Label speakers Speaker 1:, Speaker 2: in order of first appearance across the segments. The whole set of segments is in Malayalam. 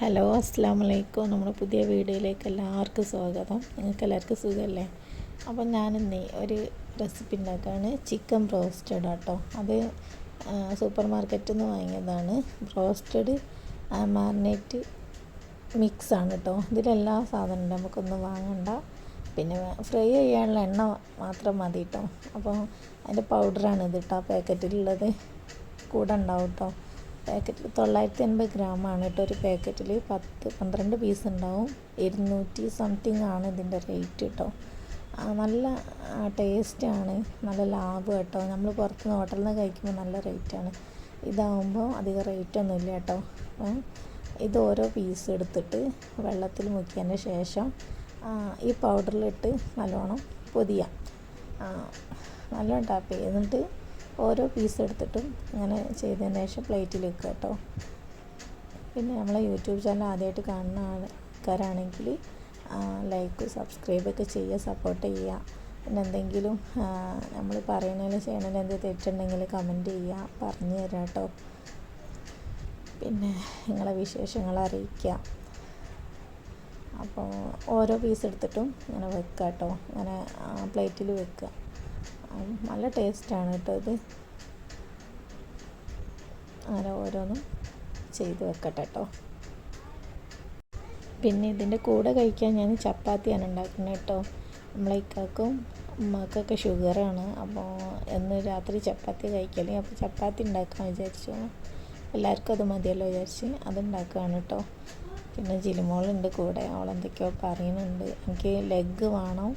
Speaker 1: ഹലോ അസ്സാം വലൈക്കും നമ്മുടെ പുതിയ വീഡിയോയിലേക്ക് എല്ലാവർക്കും സ്വാഗതം. നിങ്ങൾക്ക് എല്ലാവർക്കും സുഖമല്ലേ? അപ്പം ഞാനിന്നേ ഒരു റെസിപ്പി ഉണ്ടാക്കുകയാണ്. ചിക്കൻ ബ്രോസ്റ്റഡ് കേട്ടോ അത് സൂപ്പർ മാർക്കറ്റിൽ നിന്ന് വാങ്ങിയതാണ്. ബ്രോസ്റ്റഡ് മാറിനേറ്റ് മിക്സ് ആണ് കേട്ടോ. ഇതിലെല്ലാ സാധനവും നമുക്കൊന്നും വാങ്ങണ്ട. പിന്നെ ഫ്രൈ ചെയ്യാനുള്ള എണ്ണ മാത്രം മതി കേട്ടോ. അപ്പോൾ അതിന്റെ പൗഡറാണ് ഇത് കേട്ടോ. പാക്കറ്റിലുള്ളത് കൂടെ ഉണ്ടാവും കേട്ടോ. പാക്കറ്റിൽ തൊള്ളായിരത്തി എൺപത് ഗ്രാമാണ് കേട്ടോ ഒരു പാക്കറ്റിൽ പത്ത് പന്ത്രണ്ട് പീസ് ഉണ്ടാവും. ഇരുന്നൂറ്റി സംതിങ് ആണ് ഇതിന്റെ റേറ്റ് കേട്ടോ. നല്ല ടേസ്റ്റാണ് നല്ല ലാഭം കേട്ടോ. നമ്മൾ പുറത്തുനിന്ന് ഹോട്ടലിൽ നിന്ന് കഴിക്കുമ്പോൾ നല്ല റേറ്റാണ് ഇതാവുമ്പോൾ അധികം റേറ്റൊന്നും ഇല്ല കേട്ടോ. ഇത് ഓരോ പീസ് എടുത്തിട്ട് വെള്ളത്തിൽ മുക്കിയതിന് ശേഷം ഈ പൗഡറിലിട്ട് നല്ലോണം പൊതിയാം. നല്ലോണം ടാപ്പ് എന്നിട്ട് ഓരോ പീസ് എടുത്തിട്ടും അങ്ങനെ ചെയ്തതിന് ശേഷം പ്ലേറ്റിൽ വെക്കുക കേട്ടോ. പിന്നെ നമ്മളെ യൂട്യൂബ് ചാനൽ ആദ്യമായിട്ട് കാണുന്ന ആൾക്കാരാണെങ്കിൽ ലൈക്ക് സബ്സ്ക്രൈബ് ഒക്കെ ചെയ്യുക സപ്പോർട്ട് ചെയ്യുക. പിന്നെ എന്തെങ്കിലും നമ്മൾ പറയുന്നതിൽ ചെയ്യണതിൽ എന്തെങ്കിലും തെറ്റുണ്ടെങ്കിൽ കമന്റ് ചെയ്യുക പറഞ്ഞു തരാം കേട്ടോ. പിന്നെ നിങ്ങളെ വിശേഷങ്ങൾ അറിയിക്കുക. അപ്പോൾ ഓരോ പീസ് എടുത്തിട്ടും ഇങ്ങനെ വെക്കുക കേട്ടോ. ഇങ്ങനെ പ്ലേറ്റിൽ വെക്കുക. നല്ല ടേസ്റ്റാണ് കേട്ടോ ഇത്. അങ്ങനെ ഓരോന്നും ചെയ്ത് വെക്കട്ടെ കേട്ടോ. പിന്നെ ഇതിന്റെ കൂടെ കഴിക്കാൻ ഞാൻ ചപ്പാത്തിയാണ് ഉണ്ടാക്കുന്നത് കേട്ടോ. നമ്മളെ ഇക്കാക്കും ഉമ്മക്കൊക്കെ ഷുഗറാണ്. അപ്പോൾ എന്ന് രാത്രി ചപ്പാത്തി കഴിക്കലേ. അപ്പോൾ ചപ്പാത്തി ഉണ്ടാക്കാൻ വിചാരിച്ചു. എല്ലാവർക്കും അത് മതിയല്ലോ വിചാരിച്ച് അതുണ്ടാക്കുകയാണ് കേട്ടോ. പിന്നെ ജിലിമോളുണ്ട് കൂടെ അവളെന്തൊക്കെയോ പറയുന്നുണ്ട്. എനിക്ക് ലെഗ് വേണം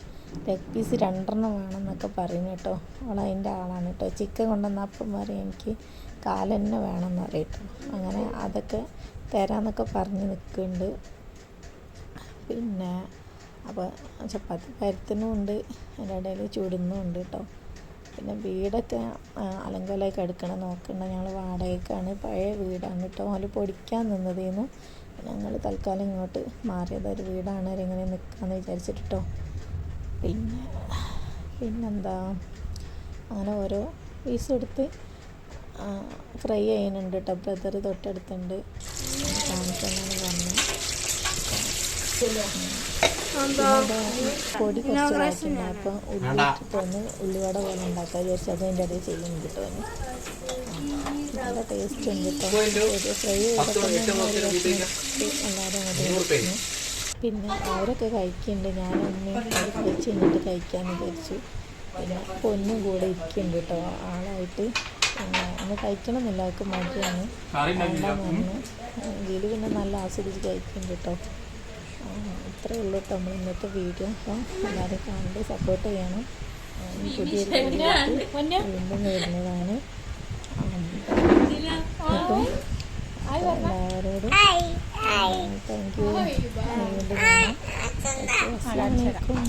Speaker 1: ലെഗ് പീസ് രണ്ടെണ്ണം വേണം എന്നൊക്കെ പറയുന്നു കേട്ടോ. അവൾ അതിന്റെ ആളാണ് കേട്ടോ. ചിക്കൻ കൊണ്ടുവന്നപ്പം പറയും എനിക്ക് കാലെന്നെ പറയും കേട്ടോ. അങ്ങനെ അതൊക്കെ തരാമെന്നൊക്കെ പറഞ്ഞ് നിൽക്കുന്നുണ്ട്. പിന്നെ അപ്പോൾ ചപ്പാത്തി പരത്തുന്നുമുണ്ട്. അതിന്റെ ഇടയിൽ ചുടുന്നുമുണ്ട് കേട്ടോ. പിന്നെ വീടൊക്കെ അലങ്കോലമൊക്കെ എടുക്കണം നോക്കണ്ട. ഞങ്ങൾ വാടകയ്ക്കാണ്. പഴയ വീടാണ് കേട്ടോ. അതിൽ പൊടിക്കാൻ നിന്നതേന്നു. ഞങ്ങൾ തൽക്കാലം ഇങ്ങോട്ട് മാറിയത് ഒരു വീടാണ്. ഇങ്ങനെ നിൽക്കാമെന്ന് വിചാരിച്ചിട്ട് കേട്ടോ പിന്നെ പിന്നെന്താ? അങ്ങനെ ഓരോ പീസ് എടുത്ത് ഫ്രൈ ചെയ്യുന്നുണ്ട് കേട്ടോ. ബ്രദർ തൊട്ടടുത്തുണ്ട്. കാണിച്ചെന്നാണ് പറഞ്ഞത്. പൊടി കുറച്ച് കാറ്റുണ്ട് അപ്പം ഉള്ളി ഇട്ടിട്ട് ഉള്ളിവട പോലെ ഉണ്ടാക്കാൻ വിചാരിച്ചു അതിന്റെ ഇടയിൽ ചെയ്യുന്നു കിട്ടുമെന്ന് നല്ല ടേസ്റ്റ് ഉണ്ട് കേട്ടോ ഒരു ഫ്രൈ എല്ലാവരും അങ്ങോട്ട് പിന്നെ അവരൊക്കെ കഴിക്കുന്നുണ്ട്. ഞാനൊന്ന് അത് കഴിച്ച് കഴിഞ്ഞിട്ട് കഴിക്കാമെന്ന് വിചാരിച്ചു. പിന്നെ പൊന്നും കൂടെ ഇരിക്കുന്നുണ്ട് കേട്ടോ. ആളായിട്ട് ഒന്ന് കഴിക്കണമെന്നില്ല അവർക്ക് മടിയാണ്. വേണ്ടെന്ന് പറഞ്ഞു പിന്നെ നല്ല ആസ്വദിച്ച് കഴിക്കുന്നുണ്ട് കേട്ടോ. ഇത്രയേ ഉള്ളൂ കേട്ടോ. നമ്മൾ ഇന്നത്തെ വീഡിയോ. അപ്പം എല്ലാവരും കണ്ട് സപ്പോർട്ട് ചെയ്യണം. പുതിയൊരു വീണ്ടും വരുന്നതാണ്. അപ്പം എല്ലാവരോടും താങ്ക് യു വീണ്ടും കാണാം അസ്സാം വലൈക്കും